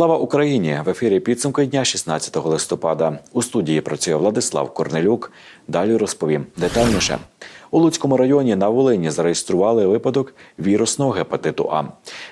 Слава Україні! В ефірі підсумки дня 16 листопада. У студії працює Владислав Корнелюк. Далі розповім детальніше. У Луцькому районі на Волині зареєстрували випадок вірусного гепатиту А.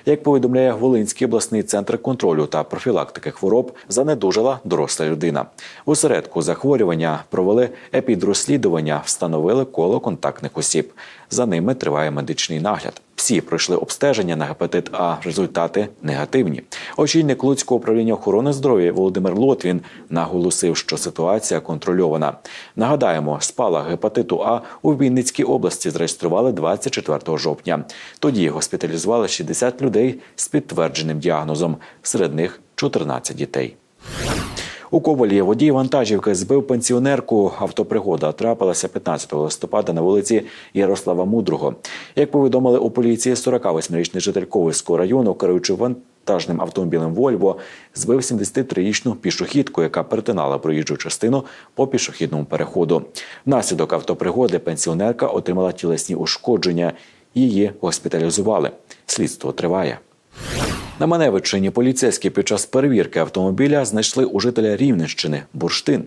Як повідомляє Волинський обласний центр контролю та профілактики хвороб, занедужала доросла людина. У середку захворювання провели епідрозслідування, встановили коло контактних осіб. За ними триває медичний нагляд. Всі пройшли обстеження на гепатит, А результати негативні. Очільник Луцького управління охорони здоров'я Володимир Лотвін наголосив, що ситуація контрольована. Нагадаємо, спалах гепатиту А у Вінницькій області зареєстрували 24 жовтня. Тоді госпіталізували 60 людей з підтвердженим діагнозом, серед них 14 дітей. У Ковалі водій вантажівки збив пенсіонерку. Автопригода трапилася 15 листопада на вулиці Ярослава Мудрого. Як повідомили у поліції, 48-річний житель Ковальського району, керуючи вантажним автомобілем Вольво, збив 73-річну пішохідку, яка перетинала проїжджу частину по пішохідному переходу. Внаслідок автопригоди пенсіонерка отримала тілесні ушкодження. Її госпіталізували. Слідство триває. На Маневичині поліцейські під час перевірки автомобіля знайшли у жителя Рівненщини бурштин.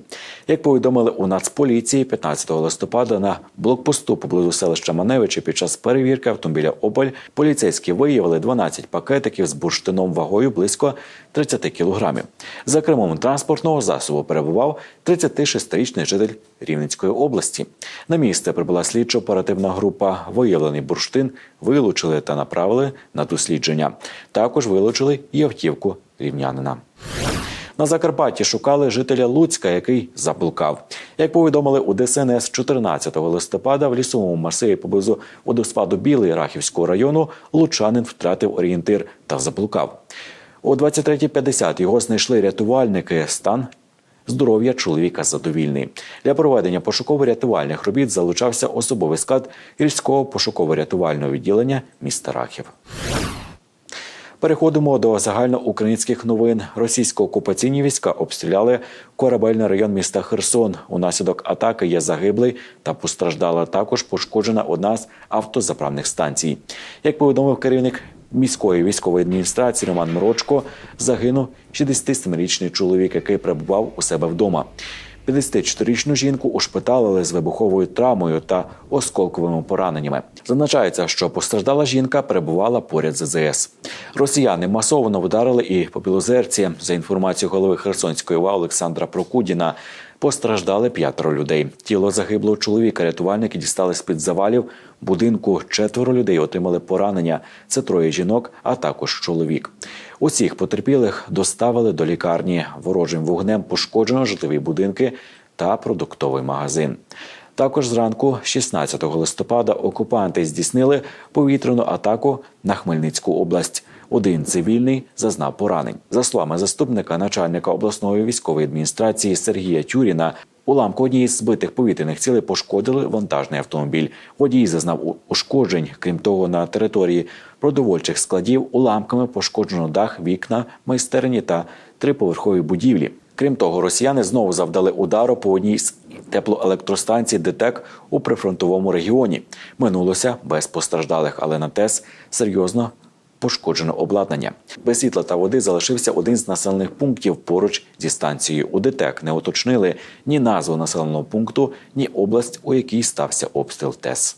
Як повідомили у Нацполіції 15 листопада на блокпосту поблизу селища Маневичі під час перевірки автомобіля Опель поліцейські виявили 12 пакетиків з бурштином вагою близько 30 кілограмів. За кермом транспортного засобу перебував 36-річний житель Рівненської області. На місце прибула слідчо-оперативна група. Виявлений бурштин вилучили та направили на дослідження. Також вилучили і автівку рівнянина. На Закарпатті шукали жителя Луцька, який заблукав. Як повідомили у ДСНС 14 листопада в лісовому масиві поблизу водоспаду Білий Рахівського району лучанин втратив орієнтир та заблукав. О 23.50 його знайшли рятувальники. Стан здоров'я чоловіка задовільний. Для проведення пошуково-рятувальних робіт залучався особовий склад гірського пошуково-рятувального відділення міста Рахів. Переходимо до загальноукраїнських новин. Російсько-окупаційні війська обстріляли корабельний район міста Херсон. Унаслідок атаки є загиблий та постраждала також пошкоджена одна з автозаправних станцій. Як повідомив керівник міської військової адміністрації Роман Морочко, загинув 67-річний чоловік, який перебував у себе вдома. 54-річну жінку ушпиталили з вибуховою травмою та осколковими пораненнями. Зазначається, що постраждала жінка перебувала поряд з ЗС. Росіяни масово вдарили і по Білозерці. За інформацією голови Херсонської ОВА Олександра Прокудіна. Постраждали п'ятеро людей. Тіло загиблого чоловіка рятувальники дістали з під завалів будинку. Четверо людей отримали поранення. Це троє жінок, а також чоловік. Усіх потерпілих доставили до лікарні. Ворожим вогнем пошкоджено житлові будинки та продуктовий магазин. Також зранку, 16 листопада, окупанти здійснили повітряну атаку на Хмельницьку область. Один цивільний зазнав поранень. За словами заступника начальника обласної військової адміністрації Сергія Тюріна, уламку однієї з збитих повітряних цілей пошкодили вантажний автомобіль. Водій зазнав ушкоджень. Крім того, на території продовольчих складів уламками пошкоджено дах, вікна, майстерні та триповерхові будівлі. Крім того, росіяни знову завдали удару по одній з теплоелектростанцій ДТЕК у прифронтовому регіоні. Минулося без постраждалих, але на ТЕС серйозно пошкоджено обладнання. Без світла та води залишився один з населених пунктів поруч зі станцією. У ДТЕК не уточнили ні назву населеного пункту, ні область, у якій стався обстріл ТЕС.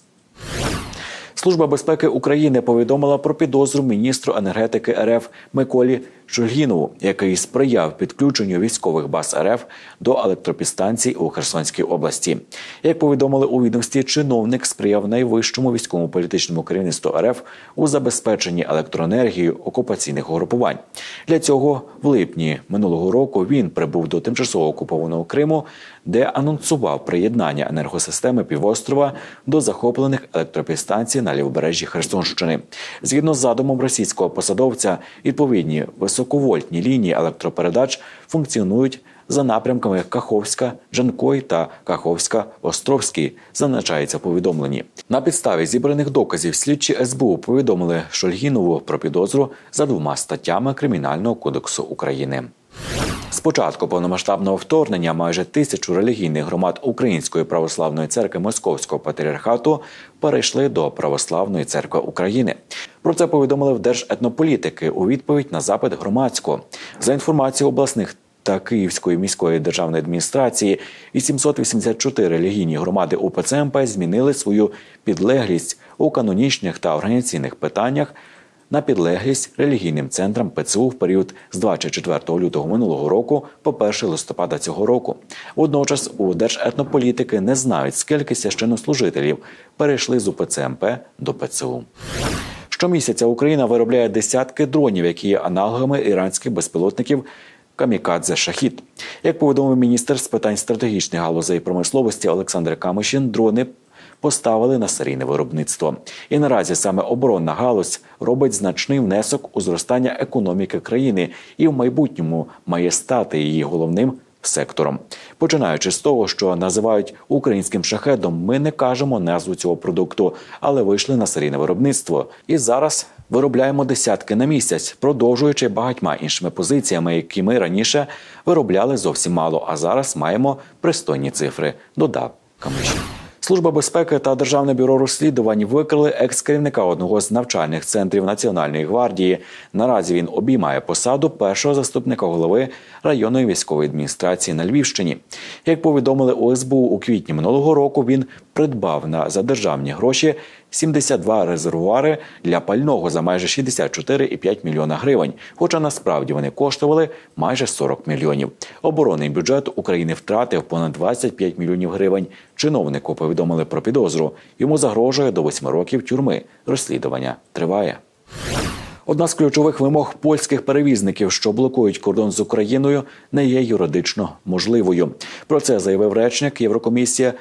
Служба безпеки України повідомила про підозру міністру енергетики РФ Миколі Шульгінову, який сприяв підключенню військових баз РФ до електропідстанцій у Херсонській області. Як повідомили у відомстві, чиновник сприяв найвищому військовому політичному керівництву РФ у забезпеченні електроенергією окупаційних угрупувань. Для цього в липні минулого року він прибув до тимчасово окупованого Криму, де анонсував приєднання енергосистеми півострова до захоплених електропідстанцій на лівобережжі Херсонщини. Згідно з задумом російського посадовця, відповідні високовольтні лінії електропередач функціонують за напрямками Каховська, Джанкой та Каховська Островський, зазначається повідомлені. На підставі зібраних доказів слідчі СБУ повідомили Шольгінову про підозру за двома статтями Кримінального кодексу України. З початку повномасштабного вторгнення майже тисячу релігійних громад Української православної церкви Московського патріархату перейшли до Православної церкви України. Про це повідомили в Держетнополітики у відповідь на запит громадського. За інформацією обласних та Київської міської державної адміністрації 884 релігійні громади УПЦ МП змінили свою підлеглість у канонічних та організаційних питаннях на підлеглість релігійним центрам ПЦУ в період з 24 лютого минулого року по 1 листопада цього року. Водночас у Держетнополітики не знають, скільки священнослужителів перейшли з УПЦ МП до ПЦУ. Щомісяця Україна виробляє десятки дронів, які є аналогами іранських безпілотників Камікадзе Шахід. Як повідомив міністр з питань стратегічних галузей промисловості Олександр Камишин, дрони поставили на серійне виробництво. І наразі саме оборонна галузь робить значний внесок у зростання економіки країни і в майбутньому має стати її головним сектором. Починаючи з того, що називають українським шахедом, ми не кажемо назву цього продукту, але вийшли на серійне виробництво. І зараз виробляємо десятки на місяць, продовжуючи багатьма іншими позиціями, які ми раніше виробляли зовсім мало. А зараз маємо пристойні цифри. Додав Камишин. Служба безпеки та державне бюро розслідувань викрили екс-керівника одного з навчальних центрів Національної гвардії. Наразі він обіймає посаду першого заступника голови районної військової адміністрації на Львівщині. Як повідомили у СБУ у квітні минулого року, він придбав на за державні гроші 72 резервуари для пального за майже 64,5 мільйона гривень. Хоча насправді вони коштували майже 40 мільйонів. Оборонний бюджет України втратив понад 25 мільйонів гривень. Чиновнику повідомили про підозру. Йому загрожує до 8 років тюрми. Розслідування триває. Одна з ключових вимог польських перевізників, що блокують кордон з Україною, не є юридично можливою. Про це заявив речник Єврокомісія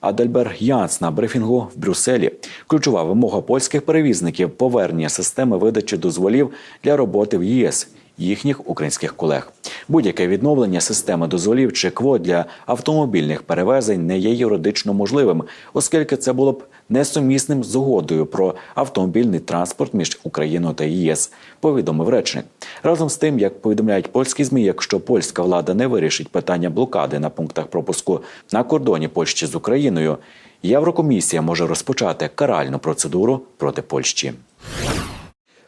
Адельбер Янс на брифінгу в Брюсселі. Ключова вимога польських перевізників повернення системи видачі дозволів для роботи в ЄС їхніх українських колег. Будь-яке відновлення системи дозволів чи квот для автомобільних перевезень не є юридично можливим, оскільки це було б несумісним з угодою про автомобільний транспорт між Україною та ЄС, повідомив речник. Разом з тим, як повідомляють польські змі, якщо польська влада не вирішить питання блокади на пунктах пропуску на кордоні Польщі з Україною, Єврокомісія може розпочати каральну процедуру проти Польщі.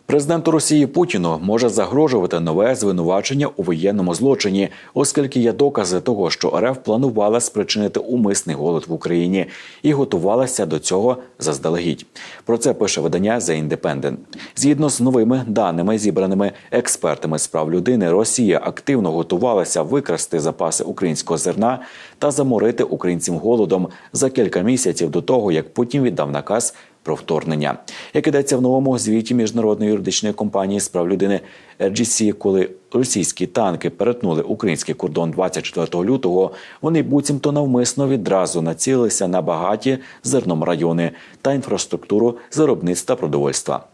Президенту Росії Путіну може загрожувати нове звинувачення у воєнному злочині, оскільки є докази того, що РФ планувала спричинити умисний голод в Україні і готувалася до цього заздалегідь. Про це пише видання The Independent. Згідно з новими даними, зібраними експертами з прав людини, Росія активно готувалася викрасти запаси українського зерна та заморити українцям голодом за кілька місяців до того, як Путін віддав наказ про вторгнення. Як ідеться в новому звіті міжнародної юридичної компанії з прав людини RGC, коли російські танки перетнули український кордон 24 лютого, вони буцімто навмисно відразу націлилися на багаті зерном райони та інфраструктуру заробництва продовольства.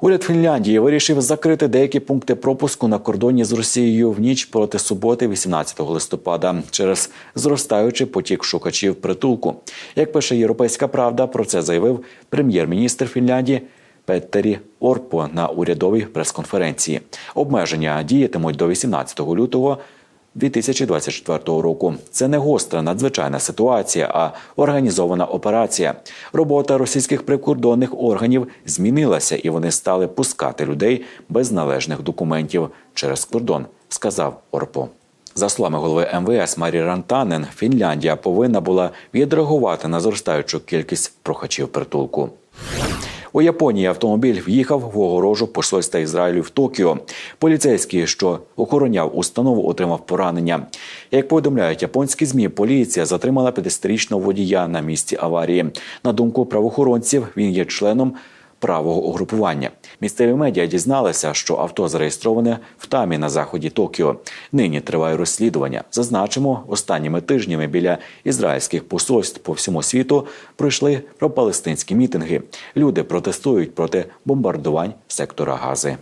Уряд Фінляндії вирішив закрити деякі пункти пропуску на кордоні з Росією в ніч проти суботи, 18 листопада, через зростаючий потік шукачів притулку. Як пише Європейська Правда, про це заявив прем'єр-міністр Фінляндії. Петтері Орпо на урядовій прес-конференції обмеження діятимуть до 18 лютого 2024 року. Це не гостра надзвичайна ситуація, а організована операція. Робота російських прикордонних органів змінилася, і вони стали пускати людей без належних документів через кордон, сказав Орпо. За словами голови МВС Марі Рантанен, Фінляндія повинна була відреагувати на зростаючу кількість прохачів притулку. У Японії автомобіль в'їхав в огорожу посольства Ізраїлю в Токіо. Поліцейський, що охороняв установу, отримав поранення. Як повідомляють японські змі, поліція затримала 50-річного водія на місці аварії. На думку правоохоронців, він є членом правого угрупування. Місцеві медіа дізналися, що авто зареєстроване в тамі на заході Токіо. Нині триває розслідування. Зазначимо, останніми тижнями біля ізраїльських посольств по всьому світу пройшли пропалестинські мітинги. Люди протестують проти бомбардувань сектора Гази.